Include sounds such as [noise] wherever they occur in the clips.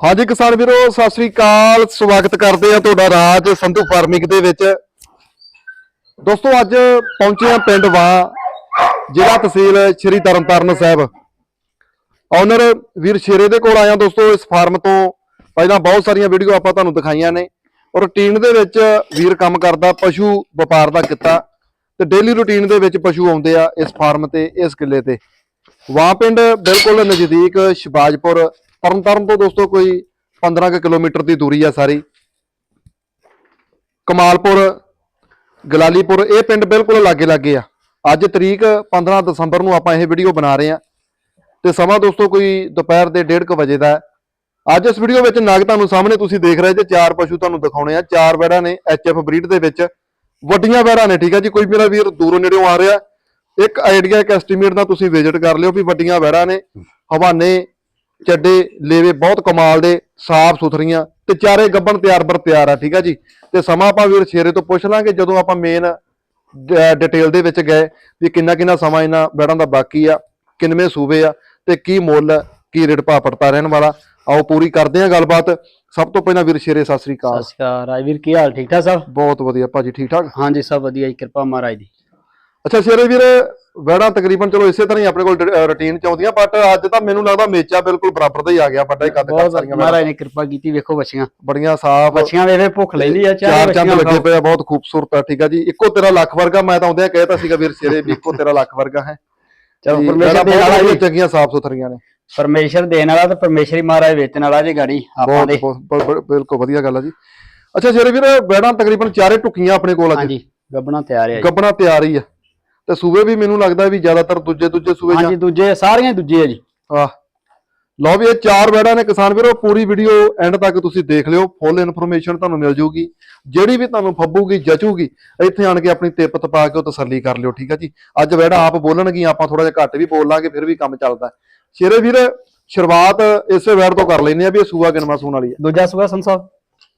ਹਾਂਜੀ ਕਿਸਾਨ ਵੀਰੋ, ਸਤਿ ਸ੍ਰੀ ਅਕਾਲ। ਸਵਾਗਤ ਕਰਦੇ ਆ ਤੁਹਾਡਾ ਰਾਜ ਸੰਧੂ ਫਾਰਮਿੰਗ ਦੇ ਵਿੱਚ। ਦੋਸਤੋ, ਅੱਜ ਪਹੁੰਚੇ ਆ ਪਿੰਡ ਵਾਂ, ਜ਼ਿਲ੍ਹਾ ਤਹਿਸੀਲ ਸ਼੍ਰੀ ਤਰਨਤਾਰਨ ਸਾਹਿਬ। ਓਨਰ ਵੀਰ ਸ਼ੇਰੇ ਦੇ ਕੋਲ ਆਇਆ ਦੋਸਤੋ, ਇਸ ਫਾਰਮ ਤੋਂ ਪਹਿਲਾਂ ਬਹੁਤ ਸਾਰੀਆਂ ਵੀਡੀਓ ਆਪਾਂ ਤੁਹਾਨੂੰ ਦਿਖਾਈਆਂ ਨੇ। ਰੂਟੀਨ ਦੇ ਵਿੱਚ ਵੀਰ ਕੰਮ ਕਰਦਾ, ਪਸ਼ੂ ਵਪਾਰ ਦਾ ਕਿੱਤਾ। ਤੇ ਡੇਲੀ ਰੂਟੀਨ ਦੇ ਵਿੱਚ ਪਸ਼ੂ ਆਉਂਦੇ ਆ ਇਸ ਫਾਰਮ ਤੇ, ਇਸ ਕਿੱਲੇ ਤੇ। ਵਾਂ ਪਿੰਡ ਬਿਲਕੁਲ ਨਜ਼ਦੀਕ ਸ਼ਿਬਾਜਪੁਰ ਤਰਨਤਾਰਨ ਤੋਂ ਦੋਸਤੋ ਕੋਈ 15 ਕੁ ਕਿਲੋਮੀਟਰ ਦੀ ਦੂਰੀ ਆ ਸਾਰੀ। ਕਮਾਲਪੁਰ, ਗਲਾਲੀਪੁਰ, ਇਹ ਪਿੰਡ ਬਿਲਕੁਲ ਲਾਗੇ ਲਾਗੇ ਆ। ਅੱਜ ਤਰੀਕ 15 ਦਸੰਬਰ ਨੂੰ ਆਪਾਂ ਇਹ ਵੀਡੀਓ ਬਣਾ ਰਹੇ ਆ। ਤੇ ਸਮਾਂ ਦੋਸਤੋ ਕੋਈ ਦੁਪਹਿਰ ਦੇ 1:30 ਵਜੇ ਦਾ ਅੱਜ ਇਸ ਵੀਡੀਓ ਵਿੱਚ ਨਗ ਤੁਹਾਨੂੰ ਸਾਹਮਣੇ ਤੁਸੀਂ ਦੇਖ ਰਹੇ ਜੇ, ਚਾਰ ਪਸ਼ੂ ਤੁਹਾਨੂੰ ਦਿਖਾਉਣੇ ਆ। ਚਾਰ ਵੈੜਾਂ ਨੇ ਐਚਐਫ ਬਰੀਡ ਦੇ ਵਿੱਚ। ਵੱਡੀਆਂ ਵੈੜਾਂ ਨੇ, ਠੀਕ ਆ ਜੀ? ਕੋਈ ਮੇਰਾ ਵੀਰ ਦੂਰੋਂ ਨੇੜਿਓਂ ਆ ਰਿਹਾ। ਇੱਕ ਆਈਡੀਆ, ਇੱਕ ਐਸਟੀਮੇਟ ਦਾ ਤੁਸੀਂ ਵਿਜ਼ਿਟ ਕਰ ਲਿਓ ਵੀ ਵੱਡੀਆਂ ਵੈੜਾਂ ਨੇ, ਹਵਾਨੇ ਚੱਡੇ ਲੇਵੇ ਬਹੁਤ ਕਮਾਲ ਦੇ ਸਾਫ਼ ਸੁਥਰੀਆਂ ਤੇ ਚਾਰੇ ਗੱਬਣ ਤਿਆਰ ਬਰ ਤਿਆਰ ਆ ਠੀਕ ਆ ਜੀ? ਤੇ ਸਮਾਂ ਆਪਾਂ ਵੀਰ ਸ਼ੇਰੇ ਤੋਂ ਪੁੱਛ ਲਾਂਗੇ ਜਦੋਂ ਆਪਾਂ ਮੇਨ ਡਿਟੇਲ ਦੇ ਵਿੱਚ ਗਏ ਵੀ ਕਿੰਨਾ ਕਿੰਨਾ ਸਮਾਂ ਇਹਨਾਂ ਵੈੜਾਂ ਦਾ ਬਾਕੀ ਆ ਕਿੰਨਵੇਂ ਸੂਬੇ ਆ ਤੇ ਕੀ ਮੁੱਲ ਕੀ ਰੇਟ ਭਾ ਪੜਤਾ ਰਹਿਣ ਵਾਲਾ। ਆਓ ਪੂਰੀ ਕਰਦੇ ਆ ਗੱਲਬਾਤ। ਸਭ ਤੋਂ ਪਹਿਲਾਂ ਵੀਰ ਸ਼ੇਰੇ ਸਤਿ ਸ੍ਰੀ ਅਕਾਲ। ਸਤਿ ਸ਼੍ਰੀ ਅਕਾਲ। ਰਾਜਵੀਰ ਕੀ ਹਾਲ? ਠੀਕ ਠਾਕ ਸਭ? ਬਹੁਤ ਵਧੀਆ ਭਾਜੀ ਠੀਕ ਠਾਕ? ਹਾਂਜੀ ਸਭ ਵਧੀਆ ਜੀ ਕਿਰਪਾ ਮਹਾਰਾਜ ਦੀ। ਅੱਛਾ ਸ਼ੇਰੇ ਵੀਰ ਵੈੜਾਂ ਤਕਰੀਬਨ ਚਲੋ ਇਸੇ ਤਰ੍ਹਾਂ ਹੀ ਆਪਣੇ ਕੋਲ ਰੁਟੀਨ ਚ ਆਉਂਦੀਆਂ ਬਟ ਅੱਜ ਤਾਂ ਮੈਨੂੰ ਲੱਗਦਾ ਮੇਚਾ ਬਿਲਕੁਲ ਬਰਾਬਰ ਦਾ ਹੀ ਆ ਗਿਆ ਵੱਡਾ ਹੀ ਕੱਦ ਕਰ ਸਾਰੀਆਂ ਮਹਾਰਾਜ ਨੇ ਕਿਰਪਾ ਕੀਤੀ ਵੇਖੋ ਬੱਚੀਆਂ। ਬੜੀਆਂ ਸਾਫ਼ ਬੱਚੀਆਂ ਵੇਵੇ ਭੁੱਖ ਲੈਂਦੀ ਆ ਚਾਰ ਚੰਦ ਲੱਗੇ ਪਏ ਆ ਬਹੁਤ ਖੂਬਸੂਰਤ ਆ ਠੀਕ ਆ ਜੀ। ਇੱਕੋ ਤੇਰਾ ਲੱਖ ਵਰਗਾ ਮੈਂ ਤਾਂ ਆਉਂਦਿਆਂ ਕਹਿਤਾ ਸੀਗਾ ਵੀਰ ਸ਼ੇਰੇ ਵੀ ਇੱਕੋ ਤੇਰਾ ਲੱਖ ਵਰਗਾ ਹੈ। ਚਲੋ ਪਰਮੇਸ਼ਰ ਜੀ। ਚੰਗੀਆਂ ਸਾਫ਼ ਸੁਥਰੀਆਂ ਨੇ। ਪਰਮੇਸ਼ਰ ਦੇਣ ਵਾਲਾ ਤੇ ਪਰਮੇਸ਼ਰ ਹੀ ਮਹਾਰਾਜ ਵੇਚਣ ਵਾਲਾ ਜੇ ਗਾੜੀ ਆਪਾਂ ਦੇ। ਬਿਲਕੁਲ ਵਧੀਆ ਗੱਲ ਆ ਜੀ। ਅੱਛਾ ਸ਼ੇਰੇ ਵੀਰ ਵੈੜਾਂ ਤਕਰੀਬਨ ਚਾਰੇ ਟੁਕੀਆਂ ਆਪਣੇ ਕੋਲ ਅੱਜ। ਹਾਂਜੀ ਗੱਬਣਾ ਤਿਆਰ ਜੀ। ਗੱਬਣਾ ਤਿਆਰ ਹੀ ਆ। ਤੇ ਸੂਬੇ ਵੀ ਮੈਨੂੰ ਲੱਗਦਾ ਵੀ ਜ਼ਿਆਦਾਤਰ ਦੂਜੇ ਦੂਜੇ ਸੂਬੇ ਜਾਂ ਹਾਂਜੀ ਦੂਜੇ ਸਾਰੀਆਂ ਹੀ ਦੂਜੇ ਆ ਜੀ। ਆਹ। ਲਓ ਵੀ ਇਹ ਚਾਰ ਵੈੜਾਂ ਨੇ ਕਿਸਾਨ ਵੀਰੋ ਪੂਰੀ ਵੀਡੀਓ ਐਂਡ ਤੱਕ ਤੁਸੀਂ ਦੇਖ ਲਿਓ ਫੁੱਲ ਇਨਫੋਰਮੇਸ਼ਨ ਤੁਹਾਨੂੰ ਮਿਲ ਜੂਗੀ। ਜਿਹੜੀ ਵੀ ਤੁਹਾਨੂੰ ਫੱਬੂਗੀ ਜਚੂਗੀ ਇੱਥੇ ਆਣ ਕੇ ਆਪਣੀ ਤਿੱਪ ਤਪਾ ਕੇ ਉਹ ਤਸੱਲੀ ਕਰ ਲਿਓ ਠੀਕ ਆ ਜੀ? ਅੱਜ ਵੈੜਾ ਆਪ ਬੋਲਣਗੀਆਂ ਆਪਾਂ ਥੋੜਾ ਜਿਹਾ ਘੱਟ ਵੀ ਬੋਲ ਲਾਂਗੇ ਫਿਰ ਵੀ ਕੰਮ ਚੱਲਦਾ। ਸ਼ੇਰੇ ਵੀਰ ਸ਼ੁਰੂਆਤ ਇਸੇ ਵੈੜ ਤੋਂ ਕਰ ਲੈਨੇ ਆ ਵੀ ਇਹ ਸੂਆ ਗਿਣਵਾ ਸੂਣ ਵਾਲੀ ਹੈ ਦੂਜਾ ਸੁਗਾ ਸੰਤ ਸਾਹਿਬ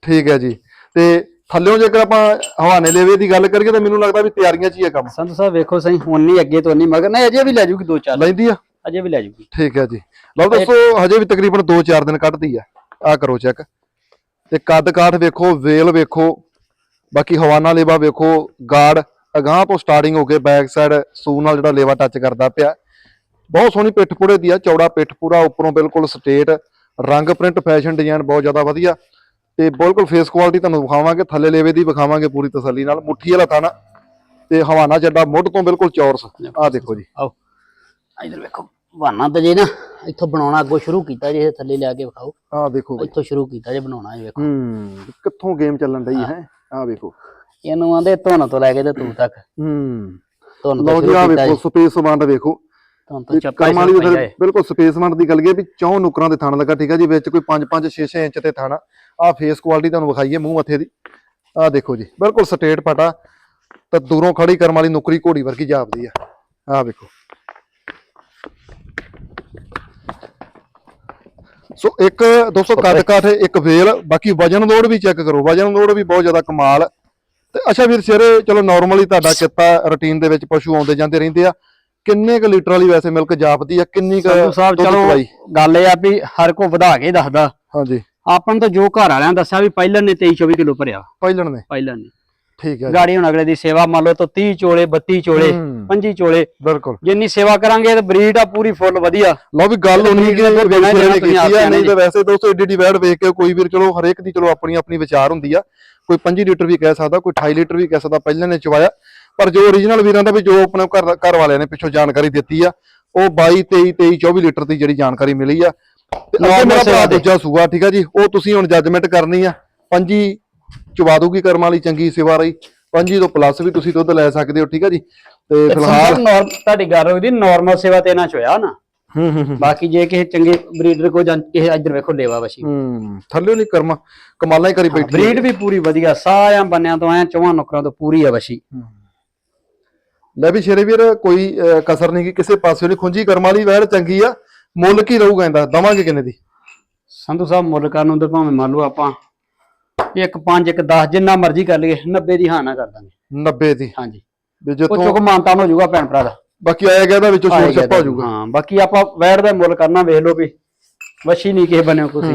ਠੀਕ ਹੈ ਜੀ। ਤੇ ਥੱਲਿਓਂ ਜੇਕਰ ਆਪਾਂ ਹਵਾਨੇ ਲੇਵੇ ਦੀ ਗੱਲ ਕਰੀਏ ਤਾਂ ਮੈਨੂੰ ਲੱਗਦਾ ਵੀ ਤਿਆਰੀਆਂ 'ਚ ਹੀ ਹੈ ਕੰਮ। ਸੰਤ ਸਾਹਿਬ ਵੇਖੋ ਸਹੀ ਹੁਣ ਨਹੀਂ ਅੱਗੇ ਤੋਂ ਨਹੀਂ ਮਗਰ ਨਹੀਂ ਅਜੇ ਵੀ ਲੈ ਜੂਗੀ ਦੋ ਚਾਰ ਲੈਂਦੀ ਆ? ਅਜੇ ਵੀ ਲੈ ਜੂਗੀ। ਠੀਕ ਹੈ ਜੀ। ਲਓ ਦੋਸਤੋ ਹਜੇ ਵੀ ਤਕਰੀਬਨ 2-4 ਦਿਨ ਕੱਢਦੀ ਆ। ਆ ਕਰੋ ਚੈੱਕ। ਤੇ ਕੱਦ ਕਾਠ ਵੇਖੋ ਵੇਲ ਵੇਖੋ ਬਾਕੀ ਹਵਾਨਾ ਲੇਵਾ ਵੇਖੋ ਗਾਰਡ ਅਗਾਹ ਤੋਂ ਸਟਾਰਟਿੰਗ ਹੋ ਕੇ ਬੈਕ ਸਾਈਡ ਸੂ ਨਾਲ ਜਿਹੜਾ ਲੇਵਾ ਟੱਚ ਕਰਦਾ ਪਿਆ। ਬਹੁਤ ਸੋਹਣੀ ਪਿੱਠ ਪੂੜੇ ਦੀ ਆ ਚੌੜਾ ਪਿੱਠ ਪੂਰਾ ਉੱਪਰੋਂ ਬਿਲਕੁਲ ਸਟੇਟ ਰੰਗ ਪ੍ਰਿੰਟ ਫੈਸ਼ਨ ਡਿਜ਼ਾਈਨ ਬਹੁਤ ਜ਼ਿਆਦਾ ਵਧੀਆ। ਤੇ ਬਿਲਕੁਲ ਫੇਸ ਕੁਆਲਿਟੀ ਤੁਹਾਨੂੰ ਵਿਖਾਵਾਂਗੇ ਥੱਲੇ ਲੇਵੇ ਦੀ ਵਿਖਾਵਾਂਗੇ ਪੂਰੀ ਤਸੱਲੀ ਨਾਲ ਮੁੱਠੀ ਵਾਲਾ ਥਾਣਾ ਤੇ ਹਵਾਨਾ ਚੱਡਾ ਮੁੱਢ ਤੋਂ ਬਿਲਕੁਲ ਚੌਰਸ। ਆ ਦੇਖੋ ਜੀ। ਆਓ। ਇਧਰ ਵੇਖੋ ਵਾਨਾ ਤੇ ਜੇ ਨਾ ਇੱਥੋਂ ਬਣਾਉਣਾ ਅੱਗੋਂ ਸ਼ੁਰੂ ਕੀਤਾ ਜੇ ਥੱਲੇ ਲਿਆ ਕੇ ਵਿਖਾਓ। ਆ ਦੇਖੋ ਇੱਥੋਂ ਸ਼ੁਰੂ ਕੀਤਾ ਜੇ ਬਣਾਉਣਾ ਇਹ ਵੇਖੋ। ਹੂੰ ਕਿੱਥੋਂ ਗੇਮ ਚੱਲਣ ਡਈ ਹੈ? ਆ ਵੇਖੋ। ਇਹਨੂੰ ਆਂਦੇ ਧੁਨ ਤੋਂ ਲੈ ਕੇ ਤੇ ਤੂੰ ਤੱਕ। ਹੂੰ। ਧੁਨ ਲਓ ਤੋਂ ਜੀ ਆ ਵੇਖੋ ਸਪੇਸ ਵੰਡ ਵੇਖੋ। ਤੋਂ ਚੱਪਾ ਕਰਮਾਂ ਵਾਲੀ ਫਿਰ ਬਿਲਕੁਲ ਸਪੇਸ ਵੰਡ ਦੀ ਗੱਲ ਹੈ ਵੀ ਚੌਂ ਨੁਕਰਾਂ ਦੇ ਥਣ ਲੱਗਾ ਠੀਕ ਹੈ ਜੀ ਵਿੱਚ ਕੋਈ 5 5 6 6 ਇੰਚ ਤੇ ਥਣ ਆ। ਫੇਸ ਕੁਆਲਿਟੀ ਤੁਹਾਨੂੰ ਵਿਖਾਈਏ ਮੂੰਹ ਮੱਥੇ ਦੀ। ਆ ਦੇਖੋ ਜੀ ਬਿਲਕੁਲ ਸਟੇਟ ਪਟਾ ਤਾਂ ਦੂਰੋਂ ਖੜੀ ਕਰਮ ਵਾਲੀ ਨੁਕਰੀ ਘੋੜੀ ਵਰਗੀ ਜਾਪਦੀ ਆ। ਆ ਵੇਖੋ। ਸੋ ਇੱਕ ਦੋਸਤੋ ਕੱਦ ਕਾਠ ਇੱਕ ਵੇਲ ਬਾਕੀ ਵਜਨ ਲੋਡ ਵੀ ਚੈੱਕ ਕਰੋ। ਵਜਨ ਲੋਡ ਵੀ ਬਹੁਤ ਜ਼ਿਆਦਾ ਕਮਾਲ। ਤੇ ਅੱਛਾ ਵੀਰ ਸ਼ੇਰੇ ਚਲੋ ਨਾਰਮਲੀ ਤੁਹਾਡਾ ਕਿੱਤਾ ਰੁਟੀਨ ਦੇ ਵਿੱਚ ਪਸ਼ੂ ਆਉਂਦੇ ਜਾਂਦੇ ਰਹਿੰਦੇ ਆ। ਕਿੰਨੇ ਕੁ ਲੀਟਰ ਵਾਲੀ ਵੈਸੇ ਮਿਲਕ ਜਾਪਦੀ ਆ? ਕਿੰਨੀ ਕੁ ਸੰਧੂ ਸਾਹਿਬ ਚਲੋ? ਗੱਲ ਇਹ ਆ ਵੀ ਹਰ ਕੋ ਵਧਾ ਕੇ ਦੱਸਦਾ। ਹਾਂਜੀ। ਆਪਾਂ ਨੂੰ ਤਾਂ ਜੋ ਘਰ ਵਾਲਿਆਂ ਦੱਸਿਆ ਵੀ ਪਹਿਲਾਂ ਨੇ 23 24 ਕਿਲੋ ਭਰਿਆ। ਪਹਿਲਣ ਨੇ? ਪਹਿਲਾਂ ਨੇ। ਠੀਕ ਹੈ। ਗਾੜੀ ਹੁਣ ਅਗਲੇ ਦੀ ਸੇਵਾ ਮੰਨ ਲਓ ਤਾਂ 30 ਚੋਲੇ 32 ਚੋਲੇ ਹੂੰ। 25 ਚੋਲੇ। ਬਿਲਕੁਲ। ਜਿੰਨੀ ਸੇਵਾ ਕਰਾਂਗੇ ਤੇ ਬਰੀਡ ਆ ਪੂਰੀ ਫੁੱਲ ਵਧੀਆ। ਲਓ ਵੀ ਗੱਲ ਉਨੀ ਕਿ ਨੇ ਕੀਤੀ ਆ ਨਹੀਂ ਤਾਂ ਵੈਸੇ ਦੋਸਤੋ ਏਡੀ ਡੀ ਵੈੜ ਵੇਖ ਕੇ ਕੋਈ ਵੀਰ ਚਲੋ ਹਰੇਕ ਦੀ ਚਲੋ ਆਪਣੀ ਆਪਣੀ ਵਿਚਾਰ ਹੁੰਦੀ ਆ। ਕੋਈ 25 ਲੀਟਰ ਵੀ ਕਹਿ ਸਕਦਾ ਕੋਈ 28 ਲੀਟਰ ਵੀ ਕਹਿ ਸਕਦਾ ਪਹਿਲਾਂ ਨੇ ਚਵਾਇਆ। ਪਰ ਜੋ ਓਰੀਜਨਲ ਵੀਰਾਂ ਦਾ ਵੀ ਜੋ ਆਪਣੇ ਘਰ ਘਰ ਵਾਲਿਆਂ ਨੇ ਪਿੱਛੋਂ ਜਾਣਕਾਰੀ ਦਿੱਤੀ ਆ ਉਹ 22 23 23 24 ਲੀਟਰ ਦੀ ਜਿਹੜੀ ਜਾਣਕਾਰੀ ਮਿਲੀ ਆ। ਅੱਗੇ ਮੇਰਾ ਭਰਾ। ਦੂਜਾ ਸੂਆ ਠੀਕ ਆ ਜੀ? ਉਹ ਤੁਸੀਂ ਹੁਣ ਜੱਜਮੈਂਟ ਕਰਨੀ ਆ। ਪੰਜੀ ਚਵਾ ਦੂਗੀ ਕਰਮ ਵਾਲੀ ਚੰਗੀ ਸੇਵਾ ਰਹੀ। ਪੰਜੀ ਤੋਂ ਪਲੱਸ ਵੀ ਤੁਸੀਂ ਦੁੱਧ ਲੈ ਸਕਦੇ ਹੋ ਠੀਕ ਆ ਜੀ? ਤੇ ਫਿਲਹਾਲ ਤੁਹਾਡੀ ਗੱਲ ਹੋਈ ਦੀ ਨਾਰਮਲ ਸੇਵਾ ਤੇ ਇਹਨਾਂ ਚ ਹੋਇਆ ਨਾ। ਹੂੰ ਬਾਕੀ ਜੇ ਕਿਸੇ ਚੰਗੇ ਬਰੀਡਰ ਕੋ ਜਾਂ ਕਿਸੇ ਇੱਧਰ ਵੇਖੋ ਲੇਵਾ ਵਸ਼ੀ। ਹੂੰ ਥੱਲੇ ਨਹੀਂ ਕਰਮਾ ਕਮਾਲਾਂ ਹੀ ਕਰੀ ਬੈਠੀ ਬਰੀਡ ਵੀ ਪੂਰੀ ਵਧੀਆ ਸਾਰਿਆਂ ਬੰਨਿਆਂ ਤੋਂ ਐ ਚੌਹਾਂ ਨੁਕਰਾਂ ਤੋਂ ਪੂਰੀ ਆ ਵਸ਼ੀ। ਲੈ ਵੀ ਸ਼ੇਰੇ ਵੀਰ ਕੋਈ ਕਸਰ ਨਹੀਂ ਕਿ ਕਿਸੇ ਪਾਸੇ ਨਹੀਂ। ਖੁੰਜੀ ਕਰਮ ਵਾਲੀ ਵੈੜ ਚੰਗੀ ਆ ਮੁੱਲ ਕੀ ਰਹੂਗਾ ਇਹਦਾ? ਦਵਾਂਗੇ ਕਿੰਨੇ ਦੀ? ਸੰਧੂ ਸਾਹਿਬ ਮੁੱਲ ਕਰਨ ਨੂੰ ਤੇ ਭਾਵੇਂ ਮੰਨ ਲਓ ਆਪਾਂ ਇੱਕ 5 ਇੱਕ 10 ਜਿੰਨਾ ਮਰਜ਼ੀ ਕਰ ਲਈਏ 90 ਦੀ ਹਾਂ ਨਾ ਕਰ ਦਾਂਗੇ। 90 ਦੀ। ਹਾਂਜੀ। ਵੀ ਉਹ ਜਿੱਥੋਂ ਚੁੱਕ ਮਾਨਤਾਨ ਹੋ ਜਾਊਗਾ ਭੈਣ ਭਰਾ ਦਾ। ਬਾਕੀ ਆਇਆ ਗਿਆ ਦਾ ਵਿੱਚੋਂ ਛੋਟ ਛੱਪਾ ਹੋ ਜਾਊਗਾ। ਹਾਂ ਬਾਕੀ ਆਪਾਂ ਵੈੜ ਦਾ ਮੁੱਲ ਕਰਨਾ ਵੇਖ ਲਓ ਵੀ ਵਸ਼ੀ ਨਹੀਂ ਕਿਸੇ ਬਣਿਓ ਤੁਸੀਂ।